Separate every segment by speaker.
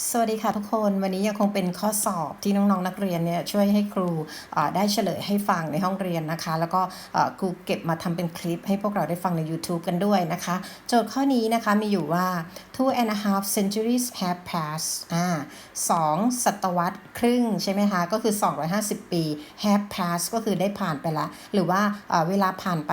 Speaker 1: สวัสดีค่ะทุกคนวันนี้ยังคงเป็นข้อสอบที่น้องๆนนักเรียนเนี่ยช่วยให้ครูอ่าได้เฉลยให้ฟังในห้องเรียนนะคะ แล้วก็อ่าครูเก็บมาทำเป็นคลิปให้พวกเราได้ฟังใน YouTube กันด้วยนะคะ โจทย์ข้อนี้นะคะมีอยู่ว่า two and a half centuries have passed อ่าสองศตวรรษครึ่งใช่ไหมคะ ก็คือ 250 ปี have passed ก็คือได้ผ่านไปละ หรือว่าอ่าเวลาผ่านไป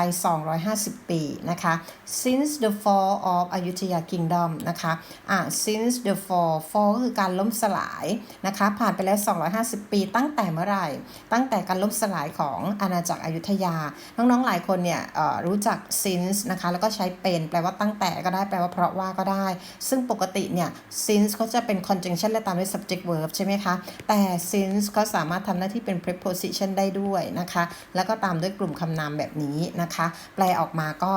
Speaker 1: 250 ปีนะคะ since the fall of Ayutthaya Kingdom นะคะอ่า since the fall fall ก็คือการล้มสลายนะคะ ผ่านไปแล้ว 250 ปีตั้งแต่เมื่อไหร่ ตั้งแต่การล้มสลายของอาณาจักรอยุธยา น้องๆหลายคนเนี่ยรู้จัก since นะคะแล้วก็ใช้เป็นแปลว่าตั้งแต่ก็ได้แปลว่าเพราะว่าก็ได้ ซึ่งปกติเนี่ย since เขาจะเป็น conjunction และตามด้วย subject verb ใช่ไหมคะ แต่ since เขาสามารถทำหน้าที่เป็น preposition ได้ด้วยนะคะ แล้วก็ตามด้วยกลุ่มคำนามแบบนี้นะคะ แปลออกมาก็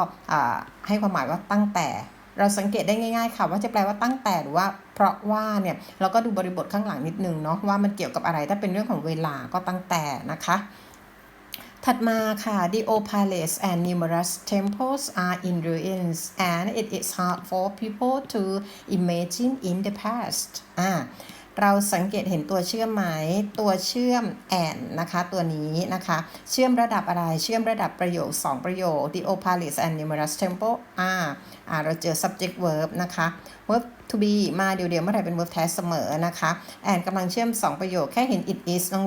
Speaker 1: ให้ความหมายว่าตั้งแต่ เราสังเกตได้ง่ายๆค่ะ ว่าจะแปลว่าตั้งแต่หรือว่า เพราะว่าเนี่ยเราก็ดูบริบทข้างหลังนิดนึงเนาะว่ามันเกี่ยวกับอะไรถ้าเป็นเรื่องของเวลาก็ตั้งแต่นะคะถัดมาค่ะ The old palace and numerous temples are in ruins and it is hard for people to imagine in the past อ่า เราสังเกตเห็นตัวเชื่อมไหมตัวเชื่อม and นะคะ ตัวนี้นะคะ เชื่อมระดับอะไรเชื่อมระดับประโยค 2 ประโยค The old palace and numerous temple อ่าอ่าเราเจอ subject verb นะคะ verb to be มาเดี๋ยวๆเมื่อไหร่เป็น verb แท้เสมอนะคะ and กำลังเชื่อม 2 ประโยคแค่เห็น it is น้อง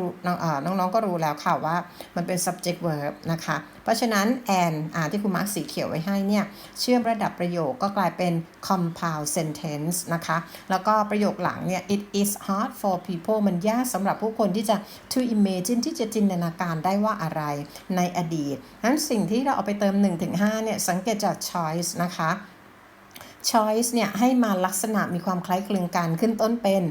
Speaker 1: น้องๆก็รู้แล้วค่ะว่ามันเป็น subject verb นะคะ เพราะฉะนั้น and อ่าที่คุณมาร์คสีเขียวไว้ให้เนี่ย เชื่อมระดับประโยคก็กลายเป็น compound sentence นะคะ แล้วก็ประโยคหลังเนี่ย it is hard for people มันยากสำหรับผู้คนที่จะ to imagine ที่จะจินตนาการได้ว่าอะไรในอดีตนั้นสิ่งที่เราเอาไปเติม 1-5เนี่ยสังเกตจาก choice นะคะ choice เนี่ยให้มาลักษณะมีความคล้ายคลึงกันขึ้นต้นเป็น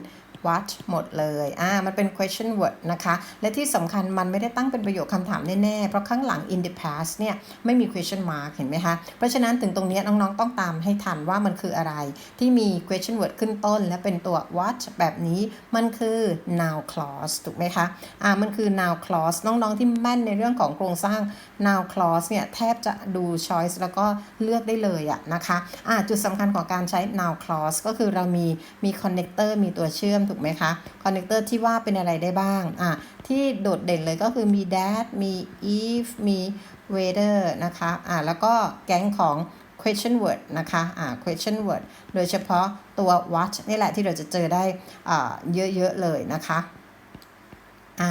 Speaker 1: what หมดเลย อ่า มันเป็น question word นะคะ และที่สำคัญมันไม่ได้ตั้งเป็นประโยคคำถามแน่ๆ เพราะข้างหลัง in the past เนี่ยไม่มี question mark เห็นไหมคะ เพราะฉะนั้นถึงตรงนี้น้องๆ ต้องตามให้ทันว่ามันคืออะไร ที่มี question word ขึ้นต้น และเป็นตัว what แบบนี้ มันคือ noun clause ถูกไหมคะ อ่า มันคือ noun clause น้องๆ ที่แม่นในเรื่องของโครงสร้าง noun clause เนี่ยแทบจะดู choice แล้วก็เลือกได้เลยอะนะคะ อ่า จุดสำคัญของการใช้ noun clause ก็คือเรามีมี connector มีตัวเชื่อมถูกไหมคะ connector ที่ว่าเป็นอะไรได้บ้างอ่าที่โดดเด่นเลยก็คือมี that มี if มี whether นะคะอ่าแล้วก็แก๊งของ question word นะคะอ่า question word โดยเฉพาะตัว what นี่แหละที่เราจะเจอได้อ่าเยอะ ๆ เลยนะคะอ่า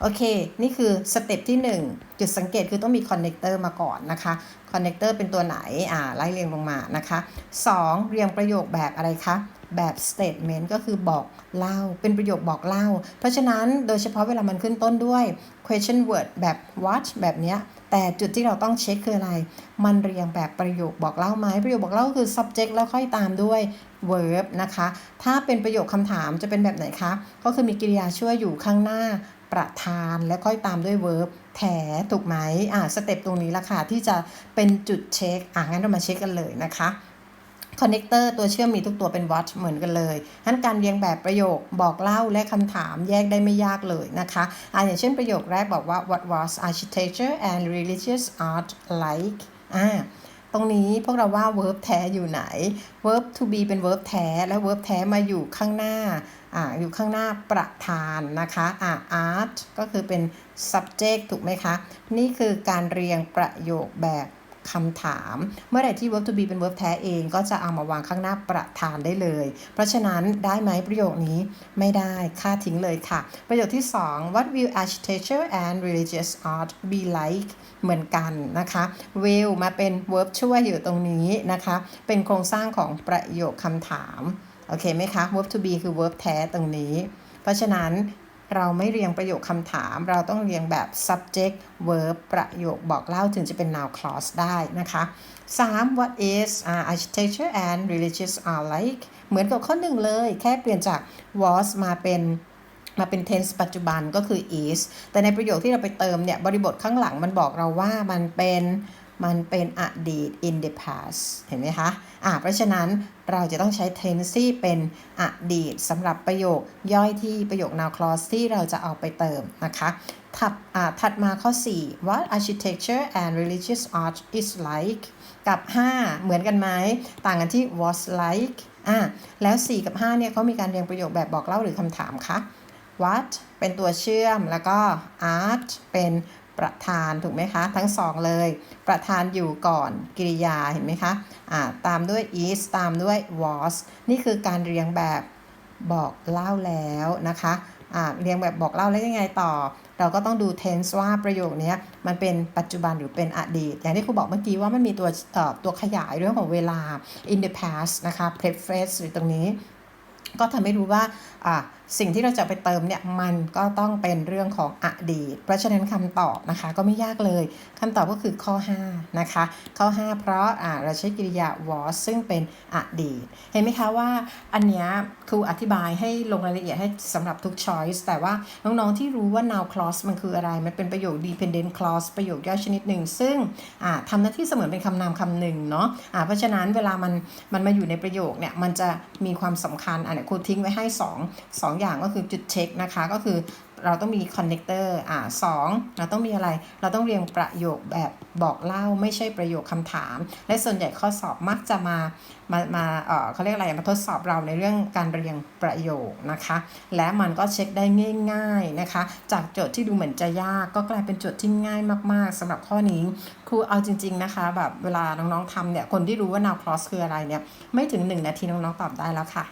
Speaker 1: โอเค นี่คือสเต็ปที่ 1 จุดสังเกตคือต้องมีคอนเนคเตอร์มาก่อนนะคะคอนเนคเตอร์เป็นตัวไหนอ่าไล่เรียงลงมานะคะ 2. เรียงประโยคแบบอะไรคะ แบบ statement ก็คือบอกเล่า เป็นประโยคบอกเล่า เพราะฉะนั้นโดยเฉพาะเวลามันขึ้นต้นด้วย question word แบบ what แบบเนี้ยแต่จุดที่เราต้องเช็คคืออะไร มันเรียงแบบประโยคบอกเล่าไหมประโยคบอกเล่าคือ subject แล้วค่อยตามด้วย verb นะคะ ถ้าเป็นประโยคคำถามจะเป็นแบบไหนคะ ก็คือมีกริยาช่วยอยู่ข้างหน้าประธานแล้วค่อยตามด้วย verb แถถูกไหมอ่าสเต็ปตรงนี้ละค่ะที่จะเป็นจุดเช็ค อ่างั้นเรามาเช็คกันเลยนะคะ คอนเนคเตอร์ตัวเชื่อมมีทุกตัวเป็น what เหมือนกันเลยทั้นการเรียงแบบประโยคบอกเล่าและคำถามแยกได้ไม่ยากเลยนะคะอ่าอย่างเช่นประโยคแรกบอกว่า what was architecture and religious art like อ่าตรงนี้พวกเราว่า verb แท้อยู่ไหน verb to be เป็น verb แท้ และ verb แท้มาอยู่ข้างหน้าอ่าอยู่ข้างหน้าประธานนะคะอ่า art ก็คือเป็น subject ถูกไหมคะ นี่คือการเรียงประโยคแบบ คำถาม เมื่อไหร่ที่ verb to be เป็น verb แท้เองก็จะเอามาวางข้างหน้าประธานได้เลย เพราะฉะนั้นได้ไหมประโยคนี้ไม่ได้ค่าทิ้งเลยค่ะ ประโยคที่ 2 what will architecture and religious art be like เหมือนกันนะคะ will มาเป็น verb ช่วยอยู่ตรงนี้นะคะ เป็นโครงสร้างของประโยคคำถาม โอเคไหมคะ verb to be คือ verb แท้ตรงนี้ เพราะฉะนั้น เราไม่เรียงประโยคคำถาม เราต้องเรียงแบบ subject verb ประโยคบอกเล่าถึงจะเป็น noun clause ได้นะคะ 3. what is uh, architecture and religious are like เหมือนกับข้อหนึ่งเลย แค่เปลี่ยนจาก was มาเป็นมาเป็น tense ปัจจุบันก็คือ is แต่ในประโยคที่เราไปเติมเนี่ย บริบทข้างหลังมันบอกเราว่ามันเป็น มันเป็นอดีต in the past เห็นไหมคะอ่าเพราะฉะนั้นเราจะต้องใช้ tense เป็นอดีตสำหรับประโยคย่อยที่ประโยค now clause ที่เราจะเอาไปเติมนะคะถัดอ่าถัดมาข้อ 4 what architecture and religious art is like กับ 5 เหมือนกันไหมต่างกันที่ was like อ่าแล้ว 4 กับ 5 เนี่ยเขามีการเรียงประโยคแบบบอกเล่าหรือคำถามคะ what เป็นตัวเชื่อมแล้วก็ art เป็น ประธานถูกไหมคะ ทั้งสองเลย ประธานอยู่ก่อนกริยาเห็นไหมคะอ่าตามด้วย is ตามด้วย was นี่คือการเรียงแบบบอกเล่าแล้วนะคะเรียงแบบบอกเล่าแล้วยังไงต่อ เราก็ต้องดู tense ว่าประโยคนี้มันเป็นปัจจุบันหรือเป็นอดีต อย่างที่ครูบอกเมื่อกี้ว่ามันมีตัวตัวขยายเรื่องของเวลา in the past นะคะ preface หรือตรงนี้ ก็ทำให้รู้ว่าสิ่งที่เราจะไปเติมเนี่ยมันก็ต้องเป็นเรื่องของอดีต เพราะฉะนั้นคำตอบนะคะก็ไม่ยากเลยคำตอบก็คือข้อ 5 นะคะ ข้อ 5 เพราะอ่าเราใช้กริยา was ซึ่งเป็นอดีต เห็นไหมคะว่าอันเนี้ยครูอธิบายให้ลงรายละเอียดให้สำหรับทุก choice แต่ว่าน้องๆที่รู้ว่า noun clause มันคืออะไร มันเป็นประโยค dependent clause ประโยคย่อยชนิดหนึ่ง ซึ่งอ่าทำหน้าที่เสมือนเป็นคำนามคำหนึ่งเนาะอ่าเพราะฉะนั้นเวลามันมันมาอยู่ในประโยคเนี่ยมันจะมีความสำคัญอันเนี้ยครูทิ้งไว้ให้ 2 2 อย่างก็คือจุดเช็คนะคะ ก็คือเราต้องมี connector อ่าสองเราต้องมีอะไร เราต้องเรียงประโยคแบบบอกเล่าไม่ใช่ประโยคคำถาม และส่วนใหญ่ข้อสอบมักจะมามามาเออเขาเรียกอะไรมาทดสอบเราในเรื่องการเรียงประโยคนะคะ และมันก็เช็คได้ง่าย ๆนะคะ จากโจทย์ที่ดูเหมือนจะยาก ก็กลายเป็นโจทย์ที่ง่ายมาก ๆสำหรับข้อนี้ครูเอาจริง ๆ นะคะแบบเวลาน้องๆทำเนี่ยคนที่รู้ว่า now clause คืออะไรเนี่ยไม่ถึง 1 นาทีน้องๆตอบได้แล้วค่ะ